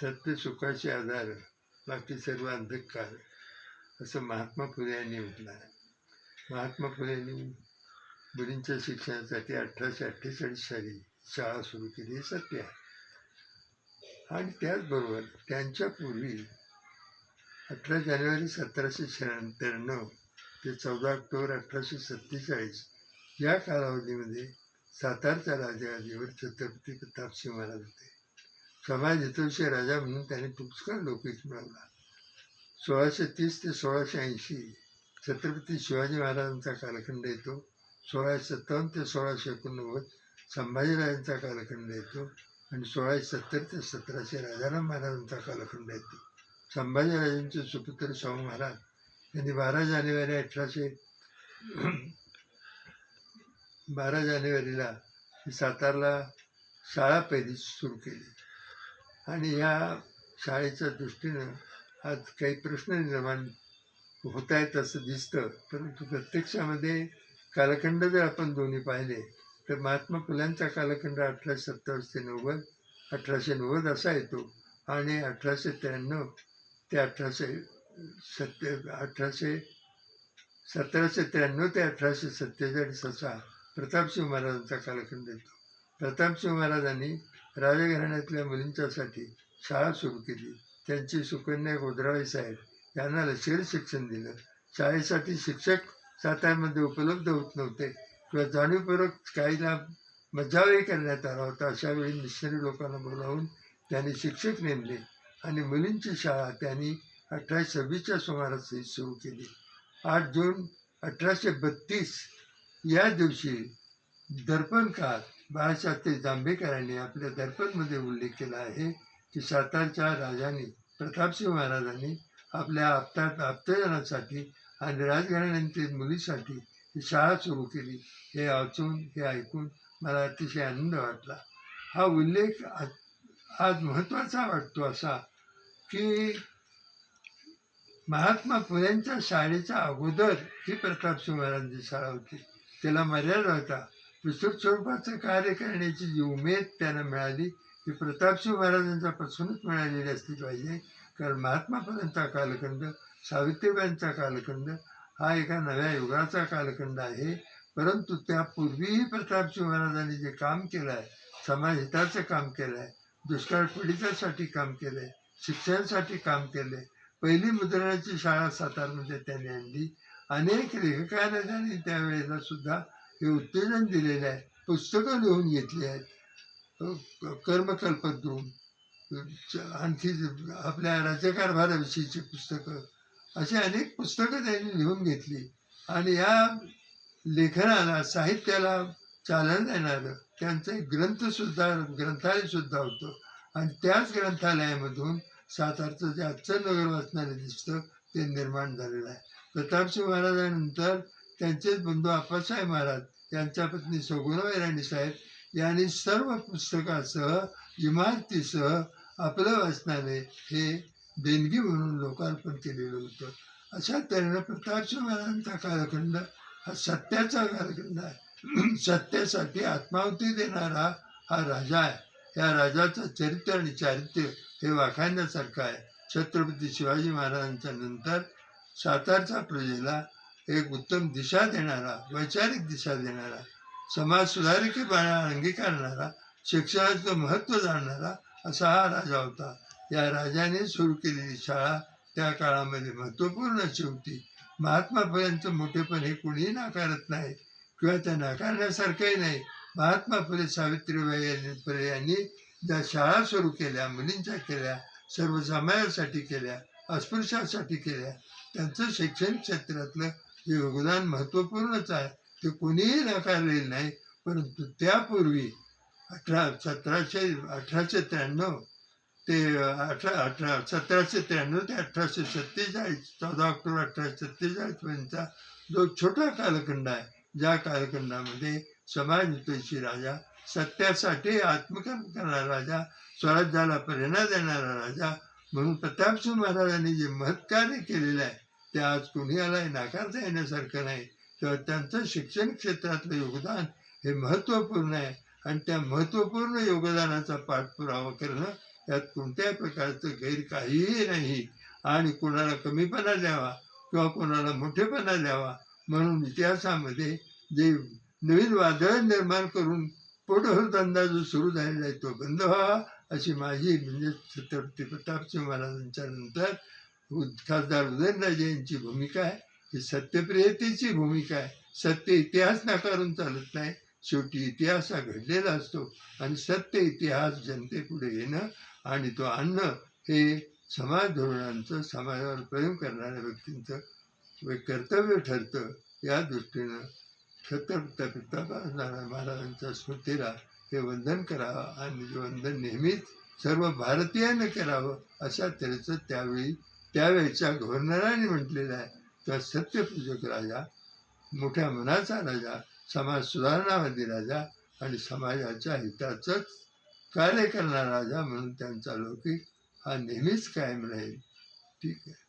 सत्य सुखाचे आधार बाकी सर्व अंधकार असं महात्मा फुले यांनी म्हटलं आहे. महात्मा यांनी मुलींच्या शिक्षणासाठी अठराशे अठ्ठेचाळीस साली शाळा सुरू केली. हे सत्य आहे. आणि त्याचबरोबर त्यांच्यापूर्वी अठरा जानेवारी सतराशे शहात्त्याण्णव ते चौदा ऑक्टोबर अठराशे सत्तेचाळीस या कालावधीमध्ये सातारच्या राजाजीवर छत्रपती प्रतापसिंह महाराज होते. समाज राजा म्हणून त्याने पुष्कळ लोकहित मिळवला सोळाशे तीस ते सोळाशे ऐंशी छत्रपती शिवाजी महाराजांचा कालखंड येतो. सोळाशे सत्तावन्न ते सोळाशे एकोणनव्वद संभाजीराजांचा कालखंड येतो. आणि सोळाशे सत्तर ते सतराशे राजाराम महाराजांचा कालखंड येतो. संभाजीराजांचे सुपुत्र शाहू महाराज यांनी बारा जानेवारी अठराशे बारा जानेवारीला सातारला शाळा पहिली सुरू केली. आणि या शाळेच्या दृष्टीनं आज काही प्रश्न निर्माण होत आहेत असं दिसतं. परंतु प्रत्यक्षामध्ये कालखंड जर आपण दोन्ही पाहिले तर महात्मा फुल्यांचा कालखंड अठराशे सत्तावीस ते नव्वद अठराशे नव्वद असा येतो. आणि अठराशे त्र्याण्णव ते अठराशे सत्ते अठराशे सतराशे त्र्याण्णव ते अठराशे सत्तेचाळीस असा प्रतापसिंह महाराजांचा कालखंड येतो. प्रतापसिंह महाराजांनी राजघराण्यातल्या मुलींच्यासाठी शाळा सुरू केली. त्यांची सुकन्या गोधराबाई साहेब यांना लष्करी शिक्षण दिलं. शाळेसाठी शिक्षक साताऱ्यामध्ये उपलब्ध होत नव्हते किंवा जाणीवपूर्वक काहीला मजावही करण्यात आला होता अशावेळी मिशनरी लोकांना बोलावून त्यांनी शिक्षक नेमले आणि मुलींची शाळा त्यांनी अठराशे सव्वीसच्या सुमारास सुरू केली. आठ जून अठराशे बत्तीस या दिवशी दर्पणकार बाळशास्त्री जांभेकरांनी आपल्या दर्पणमध्ये उल्लेख केला आहे की सातारच्या राजांनी प्रतापसिंह महाराजांनी आपल्या आपतात आप्तजनासाठी आणि राजघराण्यांतील मुलीसाठी ही शाळा सुरू केली. हे वाचून हे ऐकून मला अतिशय आनंद वाटला. हा उल्लेख आज आज महत्त्वाचा वाटतो असा की महात्मा फुल्यांच्या शाळेच्या अगोदर ही प्रतापसिंह महाराजांची शाळा होती. त्याला मर्यादा होता. विस्तृत स्वरूपाचं कार्य करण्याची जी उमेद त्यांना मिळाली ती प्रतापसिंह महाराजांच्यापासूनच मिळालेली असली पाहिजे. कारण महात्मा कालखंड सावित्रीबाईंचा कालखंड हा एका नव्या युगाचा कालखंड आहे. परंतु त्यापूर्वीही प्रतापसिंह महाराजांनी जे काम केलं आहे समाजहिताचं काम केलं आहे दुष्काळ पीडितासाठी काम केलं आहे शिक्षणासाठी काम केलं आहे पहिली मुद्रणाची शाळा सातारमध्ये त्यांनी आणली. अनेक लेखकांना त्यांनी त्यावेळेला सुद्धा हे उत्तेजन दिलेलं आहे पुस्तकं लिहून घेतली आहेत. कर्मकल्पद्रून आणखी आपल्या राज्यकारभाराविषयीची पुस्तकं. अशी अनेक पुस्तकं त्यांनी लिहून घेतली. आणि या लेखनाला साहित्याला चालना देणारं त्यांचं एक ग्रंथसुद्धा ग्रंथालयसुद्धा होतं. आणि त्याच ग्रंथालयामधून सातारचं जे आजचं नगर वाचनालय दिसतं ते निर्माण झालेलं आहे. प्रतापसिंह महाराजांनंतर त्यांचेच बंधू आप्पासाहेब महाराज यांच्या पत्नी सगुणाबाई राणी साहेब यांनी सर्व पुस्तकासह इमारतीसह आपलं वाचनालय हे देणगी म्हणून लोकार्पण केलेलं होतं. अशा तऱ्हेनं प्रतापसिंह महाराजांचा कालखंड हा सत्याचा कालखंड आहे. सत्यासाठी आत्माहुती देणारा हा राजा आहे. या राजाचं चरित्र आणि चारित्र्य हे वाखाण्यासारखं आहे. छत्रपती शिवाजी महाराजांच्या नंतर सातारच्या प्रजेला एक उत्तम दिशा देणारा वैचारिक दिशा देणारा समाज सुधारकी बाळा अंगीकारणारा शिक्षणाचं महत्त्व जाणणारा असा हा राजा होता. या राजाने सुरू केलेली शाळा त्या काळामध्ये महत्त्वपूर्ण अशी होती. महात्मा फुलेंचं मोठेपण हे कुणीही नाकारत नाही किंवा त्या नाकारण्यासारखंही नाही. महात्मा फुले सावित्रीबाई यांनी फुले यांनी ज्या शाळा सुरू केल्या मुलींच्या केल्या सर्व समाजासाठी केल्या अस्पृश्यासाठी केल्या त्यांचं शैक्षणिक क्षेत्रातलं योगदान महत्त्वपूर्णच आहे. ते कोणीही नाकारलेलं नाही परंतु त्यापूर्वी अठरा सतराशे अठराशे त्र्याण्णव ते अठरा अठरा सतराशे त्र्याण्णव ते अठराशे सत्तेचाळीस चौदा ऑक्टोबर अठराशे सत्तेचाळीसपर्यंतचा जो छोटा कालखंड आहे ज्या कालखंडामध्ये समाज राजा सत्यासाठी आत्मकर्म करणारा राजा स्वराज्याला प्रेरणा देणारा राजा म्हणून प्रतापसिंह महाराजांनी जे महत्कार्य केलेलं आहे त्या आज कुणालाही नाकारता येण्यासारखं नाही. तर त्यांचं शिक्षण क्षेत्रातलं योगदान हे महत्त्वपूर्ण आहे. आणि त्या महत्त्वपूर्ण योगदानाचा पाठपुरावा करणं यात कोणत्याही प्रकारचं गैर काहीही नाही. आणि कोणाला कमीपणा द्यावा किंवा कोणाला मोठेपणा द्यावा म्हणून इतिहासामध्ये जे नवीन वादळ निर्माण करून पोटहोलधंदा जो सुरू झालेला आहे तो बंद व्हावा अशी माझी म्हणजे छत्रपती प्रतापसिंह महाराजांच्या नंतर खासदार उदयनराजे यांची भूमिका आहे. ही सत्यप्रियतेची भूमिका आहे. सत्य इतिहास नाकारून चालत नाही. शेवटी इतिहास हा घडलेला असतो आणि सत्य इतिहास जनतेपुढे येणं आणि तो आणणं हे समाज धोरणांचं समाजावर प्रेम करणाऱ्या व्यक्तींचं कर्तव्य ठरतं. या दृष्टीनं छत्रपती प्रतापनारायण महाराजांच्या स्मृतीला हे वंदन करावं आणि वंदन नेहमीच सर्व भारतीयांना करावं अशा तऱ्हेचं त्यावेळी त्यावेळच्या गव्हर्नरांनी म्हटलेलं आहे तर सत्यपूजक राजा मोठ्या मनाचा राजा समाज सुधारणावादी राजा आणि समाजाच्या हिताचंच कार्य करणारा राजा म्हणून त्यांचा लौकिक हा नेहमीच कायम राहील. ठीक आहे.